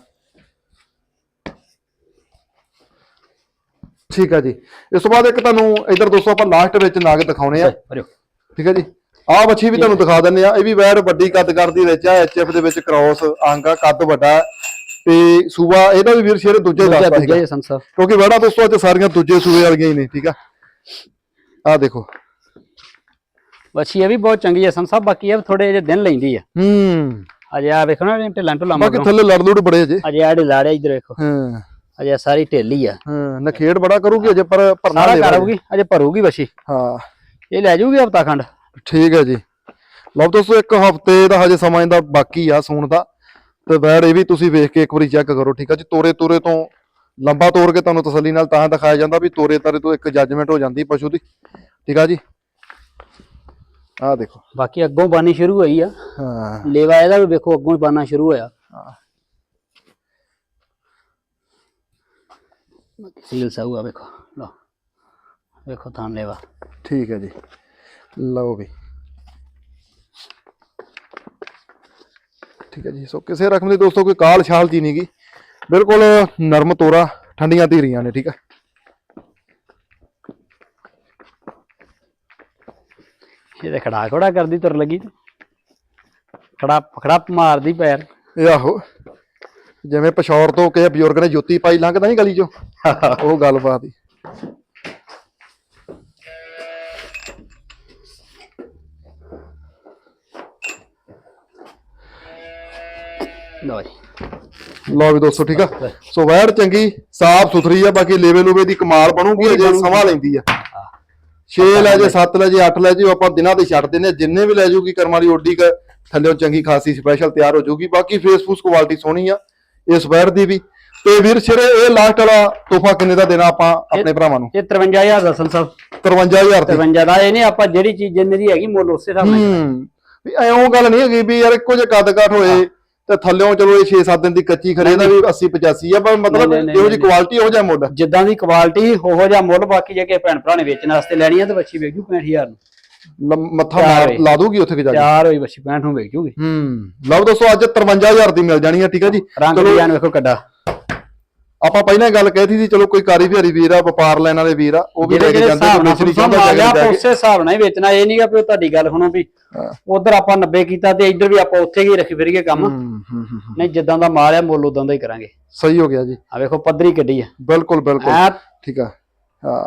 ਠੀਕ ਆ ਜੀ। ਇਸ ਤੋਂ ਬਾਅਦ ਇੱਕ ਤੁਹਾਨੂੰ ਇਧਰ ਦੋਸਤੋ ਆਪਾਂ ਲਾਸਟ ਵਿੱਚ ਨਾਗ ਦਿਖਾਉਣੇ ਆ। ਠੀਕ ਹੈ ਜੀ? ਆਹ ਬੱਚੀ ਵੀ ਤੁਹਾਨੂੰ ਦਿਖਾ ਦਿੰਨੇ ਆ ਇਹ ਵੀ ਵੈੜ ਵੱਡੀ ਕੱਦ ਕਰਦੀ ਵਿੱਚ ਆ ਐਚਐਫ ਦੇ ਵਿੱਚ ਕ੍ਰਾਸ ਆਂਗਾ ਕੱਦ ਵੱਡਾ। ਤੇ ਸੂਬਾ ਇਹਦਾ ਵੀ ਵੀਰ ਸ਼ੇਰ ਦੂਜੇ ਦੱਸਦਾ ਦੂਜਾ ਹੀ ਸਾਹਿਬ। ਕਿਉਂਕਿ ਵੈੜਾ ਦੋਸਤੋ ਅੱਜ ਸਾਰੀਆਂ ਦੂਜੇ ਸੂਬੇ ਵਾਲੀਆਂ ਹੀ ਨੇ ਠੀਕ ਆ? ਆਹ ਦੇਖੋ। ਬੱਚੀ ਇਹ ਵੀ ਬਹੁਤ ਚੰਗੀ ਹੈ ਸਾਹਿਬ ਬਾਕੀ ਇਹ ਥੋੜੇ ਜਿਹੇ ਦਿਨ ਲੈਂਦੀ ਆ। ਹੂੰ। ਅਜੇ ਆ ਵੇਖੋ ਨਾ ਢਿੱਲਾਂ ਢੁੱਲਾਂ ਬਾਕੀ ਥੱਲੇ ਲੜ ਲੁੜ ਬੜੇ ਜੇ। ਅਜੇ ਆੜੇ ਲਾੜੇ ਇਧਰ ਵੇਖੋ। ਹਾਂ। ਅਜੇ ਸਾਰੀ ਢਿੱਲੀ ਆ। ਹਾਂ ਨਖੇੜ ਬੜਾ ਕਰੂਗੀ ਅਜੇ ਪਰ ਭਰਨਾ ਸਾਰਾ ਦੇਵਾ ਕਰੂਗੀ ਅਜੇ ਭਰੂਗੀ ਬੱਚੀ ਹਾਂ। ਇਹ ਲੈ ਜਾਊਗੀ ਹਫਤਾ ਖੰਡ? ਠੀਕ ਹੈ ਜੀ। ਲਓ ਦੋਸਤੋ ਇੱਕ ਹਫ਼ਤੇ ਦਾ ਹਜੇ ਸਮਾਂ ਇਹਦਾ ਬਾਕੀ ਆ ਸੂਣ ਦਾ। ਤੇ ਵੈੜ ਇਹ ਵੀ ਤੁਸੀਂ ਵੇਖ ਕੇ ਇੱਕ ਵਾਰੀ ਚੈੱਕ ਕਰੋ ਠੀਕ ਆ ਜੀ। ਤੋਰੇ ਤੋਰੇ ਤੋਂ ਲੰਬਾ ਤੋਰ ਕੇ ਤੁਹਾਨੂੰ ਤਸੱਲੀ ਨਾਲ ਤਾਂ ਦਿਖਾਇਆ ਜਾਂਦਾ ਵੀ ਤੋਰੇ ਤਾਰੇ ਤੋਂ ਇੱਕ ਜੱਜਮੈਂਟ ਹੋ ਜਾਂਦੀ ਪਸ਼ੂ ਦੀ। ਠੀਕ ਆ ਜੀ। ਆਹ ਦੇਖੋ। ਬਾਕੀ ਅੱਗੋਂ ਬਾਨੀ ਸ਼ੁਰੂ ਹੋਈ ਆ। ਹਾਂ। ਲੇਵਾ ਇਹਦਾ ਵੀ ਵੇਖੋ ਅੱਗੋਂ ਹੀ ਬਾਨਾ ਸ਼ੁਰੂ ਹੋਇਆ। ਹਾਂ। ਸੀਲ ਸਾਊਗਾ ਵੇਖੋ। ਲਓ। ਵੇਖੋ ਥਾਂ ਲੇਵਾ। ਠੀਕ ਹੈ ਜੀ। ਲਓ ਵੀ। ਠੀਕ ਹੈ ਜੀ ਸੋ ਕਿਸੇ ਰਕਮ ਦੀ ਦੋਸਤੋ ਕੋਈ ਕਾਲ ਛਾਲ ਜੀ ਨਹੀਂਗੀ। ਬਿਲਕੁਲ ਨਰਮ ਤੋਰਾ ਠੰਡੀਆਂ ਧੀਰੀਆਂ ਨੇ ਠੀਕ ਹੈ। ਇਹ ਤੇ ਖੜਾ ਖੜਾ ਕਰਦੀ ਤੁਰ ਲੱਗੀ ਤੇ। ਖੜਾ ਖੜਾ ਮਾਰਦੀ ਪੈਰ। ਆਹੋ ਜਿਵੇਂ ਪਸ਼ੌਰ ਤੋਂ ਕਿਸੇ ਬਜ਼ੁਰਗ ਨੇ ਜੁੱਤੀ ਪਾਈ ਲੰਘਦਾ ਨਹੀਂ ਗਲੀ ਚੋਂ। [laughs] ਉਹ ਗੱਲਬਾਤ ਹੀ। ਲਓ ਜੀ। ਲਓ ਵੀ ਦੋਸਤੋ ਠੀਕ ਆ? ਸੋ ਵੈੜ ਚੰਗੀ ਸਾਫ਼ ਸੁਥਰੀ ਆ ਬਾਕੀ ਲੇਵੇ ਲੂਵੇ ਦੀ ਕਮਾਲ ਬਣੂਗੀ ਅਜੇ ਸਮਾਂ ਲੈਂਦੀ ਆ। 6 ਲੈ ਜੇ 7 ਲੈ ਜੇ 8 ਲੈ ਜੇ ਆਪਾਂ ਦਿਨਾਂ ਤੇ ਛੱਡ ਦਿੰਨੇ। ਜਿੰਨੇ ਵੀ ਲੈ ਜੂਗੀ ਕਰਮ ਵਾਲੀ ਓਡੀ ਕ ਥੱਲੇੋਂ ਚੰਗੀ ਖਾਸੀ ਸਪੈਸ਼ਲ ਤਿਆਰ ਹੋ ਜੂਗੀ। ਬਾਕੀ ਫੇਸਬੁੱਕ ਕੁਆਲਿਟੀ ਸੋਹਣੀ ਆ ਇਸ ਵੈੜ ਦੀ ਵੀ। ਤੇ ਵੀਰ ਸਿਰੇ ਇਹ ਲਾਸਟ ਵਾਲਾ ਤੋਹਫਾ ਕਿੰਨੇ ਦਾ ਦੇਣਾ ਆਪਾਂ ਆਪਣੇ ਭਰਾਵਾਂ ਨੂੰ? ਇਹ 53000 ਦਾ ਸੰਤ ਸਾਹਿਬ 53000 ਤੇ 53 ਦਾ ਇਹ ਨਹੀਂ ਆਪਾਂ ਜਿਹੜੀ ਚੀਜ਼ ਜਿੰਨੇ ਦੀ ਹੈਗੀ ਮੁੱਲ ਉਸੇ ਹਿਸਾਬ ਨਾਲ ਹੂੰ ਵੀ ਐਉਂ ਗੱਲ ਨਹੀਂ ਹੈਗੀ ਵੀ ਯਾਰ ਇੱਕੋ ਜਿਹਾ ਕੱਦ ਕਾਠ ਹੋਏ ਤੇ ਥੱਲਿਓਂ ਚਲੋ ਇਹ 6-7 ਦਿਨ ਦੀ ਕੱਚੀ ਖਰੇ ਦਾ ਵੀ 80 85 ਆ ਪਰ ਮਤਲਬ ਨਹੀਂ, ਨਹੀਂ, ਇਹੋ ਜੀ ਨਹੀਂ। ਕੁਆਲਿਟੀ ਹੋ ਜਾ ਮੁੱਲ ਜਿੱਦਾਂ ਦੀ ਕੁਆਲਿਟੀ ਉਹੋ ਜਿਹਾ ਮੁੱਲ ਬਾਕੀ ਜੇ ਕਿਸੇ ਭੈਣ ਭਰਾ ਨੇ ਵੇਚਣ ਵਾਸਤੇ ਲੈਣੀ ਆ ਤੇ ਬੱਚੀ ਵੇਚੂ 65000 ਨੂੰ। ਲੰਮ- ਮੱਥਾ ਤਿਆਰ ਮਾਰ ਹੋਏ। ਲਾ ਦੂਗੀ ਉੱਥੇ ਕਿ ਜਾ ਕੇ? ਤਿਆਰ ਹੋਈ ਬੱਚੀ 65 ਨੂੰ ਵੇਚੂਗੀ। ਹੂੰ। ਲਓ ਦੋਸਤੋ ਅੱਜ 53000 ਦੀ ਮਿਲ ਜਾਣੀ ਆ ਠੀਕ ਆ ਜੀ? ਰੰਗ ਚਲੋ। ਡਿਜ਼ਾਈਨ ਵੇਖੋ ਕੱਡਾ। ਆਪਾਂ ਪਹਿਲਾਂ ਗੱਲ ਕਹਿਤੀ ਸੀ ਚਲੋ ਕੋਈ ਕਾਰੀ ਫਿਆਰੀ ਵੀਰ ਆ ਵਪਾਰ ਲੈਣ ਵਾਲੇ ਵੀਰ ਆ ਉਹ ਵੀ ਲੈ ਕੇ ਜਾਂਦੇ ਕੋਈ ਸੁਣੋ ਚਾਹੁੰਦਾ ਆ ਕੇ। ਉਸੇ ਹਿਸਾਬ ਨਾਲ ਹੀ ਵੇਚਣਾ ਇਹ ਨਹੀਂਗਾ ਵੀ ਉਹ ਤੁਹਾਡੀ ਗੱਲ ਸੁਣੋ ਵੀ। ਉਧਰ ਆਪਾਂ 90 ਕੀਤਾ ਤੇ ਇੱਧਰ ਵੀ ਆਪਾਂ ਉੱਥੇ ਹੀ ਰੱਖੀ ਫਿਰੀਏ ਕੰਮ। ਨਹੀਂ ਜਿੱਦਾਂ ਦਾ ਮਾਲ ਆ ਮੁੱਲ ਉਦਾਂ ਦਾ ਹੀ ਕਰਾਂਗੇ। ਸਹੀ ਹੋ ਗਿਆ ਜੀ। ਆ ਵੇਖੋ ਪੱਧਰੀ ਗੱਡੀ ਆ। ਬਿਲਕੁਲ ਬਿਲਕੁਲ। ਠੀਕ ਆ। ਹਾਂ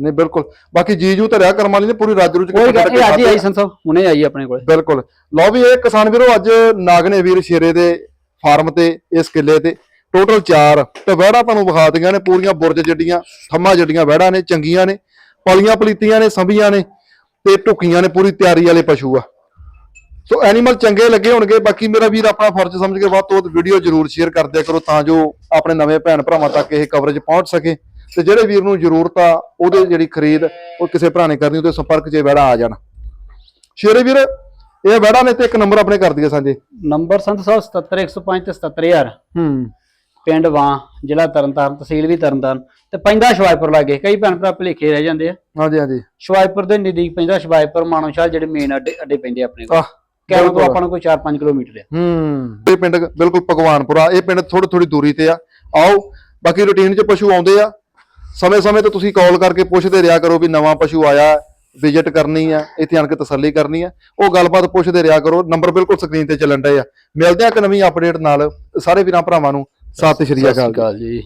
ਨਹੀਂ ਬਿਲਕੁਲ। ਬਾਕੀ ਜੀਜੂ ਤਾਂ ਰਿਆ ਕਰਮ ਵਾਲੀ ਨੇ ਪੂਰੀ ਰਾਜ ਰੂਜ ਕੋਈ ਗੱਲ ਅੱਜ ਆਈ ਸੰਸੋ ਹੁਣੇ ਆਈ ਆਪਣੇ ਕੋਲ। ਬਿਲਕੁਲ। ਲਓ ਵੀ ਇਹ ਕਿਸਾਨ ਵੀਰੋ ਅੱਜ ਨਾਗਨੇ ਵੀਰ ਸ਼ੇਰੇ ਦੇ ਫਾਰਮ ਤੇ ਇਸ ਕਿੱਲੇ ਤੇ ਟੋਟਲ 4 ਤੇ ਵਹਿੜਾ ਤੁਹਾਨੂੰ ਵਿਖਾ ਦਿੰਗੀਆਂ ਨੇ ਪੂਰੀਆਂ ਬੁਰਜ ਜੱਡੀਆਂ ਥੰਮਾ ਜੱਡੀਆਂ ਵਹਿੜਾ ਨੇ ਚੰਗੀਆਂ ਨੇ ਪਲੀਆਂ ਪਲੀਤੀਆਂ ਨੇ ਸੰਭੀਆਂ ਨੇ ਤੇ ਢੁਕੀਆਂ ਨੇ ਪੂਰੀ ਤਿਆਰੀ ਵਾਲੇ ਪਸ਼ੂ ਆ। ਸੋ ਐਨੀਮਲ ਚੰਗੇ ਲੱਗੇ ਹੋਣਗੇ ਬਾਕੀ ਮੇਰਾ ਵੀਰ ਆਪਣਾ ਫਰਜ਼ ਸਮਝ ਕੇ ਵੱਧ ਤੋਂ ਵੱਧ ਵੀਡੀਓ ਜ਼ਰੂਰ ਸ਼ੇਅਰ ਕਰ ਦਿਆ ਕਰੋ ਤਾਂ ਜੋ ਆਪਣੇ ਨਵੇਂ ਭੈਣ ਭਰਾਵਾਂ ਤੱਕ ਇਹ ਕਵਰੇਜ ਪਹੁੰਚ ਸਕੇ। ਤੇ ਜਿਹੜੇ ਵੀਰ ਨੂੰ ਜ਼ਰੂਰਤ ਆ ਉਹਦੇ ਜਿਹੜੀ ਖਰੀਦ ਉਹ ਕਿਸੇ ਭਰਾ ਨੇ ਕਰਨੀ ਉਹਦੇ ਸੰਪਰਕ 'ਚ ਵਹਿੜਾ ਆ ਜਾਣ। ਸ਼ੇਰੇ ਵੀਰ ਇਹ ਵਹਿੜਾ ਨੇ ਤੇ ਇੱਕ ਨੰਬਰ ਆਪਣੇ ਕਰ ਦਈਏ ਸਾਂਝੇ। ਨੰਬਰ ਸੰਤ ਸਾਹਿਬ 77105 ਤੇ 77000 ਹੂੰ। ਪਿੰਡ ਵਾਂ ਜ਼ਿਲ੍ਹਾ ਤਰਨਤਾਰਨ ਤਹਿਸੀਲ ਵੀ ਤਰਨਤਾਰਨ ਤੇ ਪੈਂਦਾ ਸ਼ਵਾਇਪੁਰ ਲਾਗੇ। ਕਈ ਭੈਣ ਭਰਾ ਭਲੇਖੇ ਰਹਿ ਜਾਂਦੇ ਆ। ਹਾਂਜੀ ਹਾਂਜੀ। ਸ਼ਵਾਇਪੁਰ ਦੇ ਨਜ਼ਦੀਕ ਪੈਂਦਾ ਸ਼ਵਾਇਪੁਰ ਮਾਨੋਸ਼ਾਲ ਜਿਹੜੇ ਮੇਨ ਅੱਡੇ ਅੱਡੇ ਪੈਂਦੇ ਆਪਣੇ ਕੋਲ। ਕੈਰੋਂ ਤੋਂ ਆਪਾਂ ਨੂੰ ਕੋਈ 4-5 ਕਿਲੋਮੀਟਰ ਆ। ਹੂੰ। ਇਹ ਪਿੰਡ ਬਿਲਕੁਲ ਭਗਵਾਨਪੁਰਾ ਇਹ ਪਿੰਡ ਥੋੜੀ ਥੋੜੀ ਦੂਰੀ ਤੇ ਆ। ਆਓ ਬਾਕੀ ਰੂਟੀਨ 'ਚ ਪਸ਼ੂ ਆਉਂਦੇ ਆ। ਸਮੇਂ-ਸਮੇਂ ਤੇ ਤੁਸੀਂ ਕਾਲ ਕਰਕੇ ਪੁੱਛਦੇ ਰਿਹਾ ਕਰੋ ਵੀ ਨਵਾਂ ਪਸ਼ੂ ਆਇਆ ਵਿਜ਼ਿਟ ਕਰਨੀ ਆ ਇੱਥੇ ਆਣ ਕੇ ਤਸੱਲੀ ਕਰਨੀ ਆ। ਉਹ ਗੱਲਬਾਤ ਪੁੱਛਦੇ ਰਿਹਾ ਕਰੋ ਨੰਬਰ ਬਿਲਕੁਲ ਸਕਰੀਨ ਤੇ ਚੱਲਣ ਡਏ ਆ। ਮਿਲਦੇ ਆ ਇੱਕ ਨਵੀਂ ਅਪਡੇਟ ਨਾਲ। ਸਾਰੇ ਵੀਰਾਂ ਭਰਾਵਾਂ ਨੂੰ ਸਤਿ ਸ਼੍ਰੀ ਅਕਾਲ ਜੀ।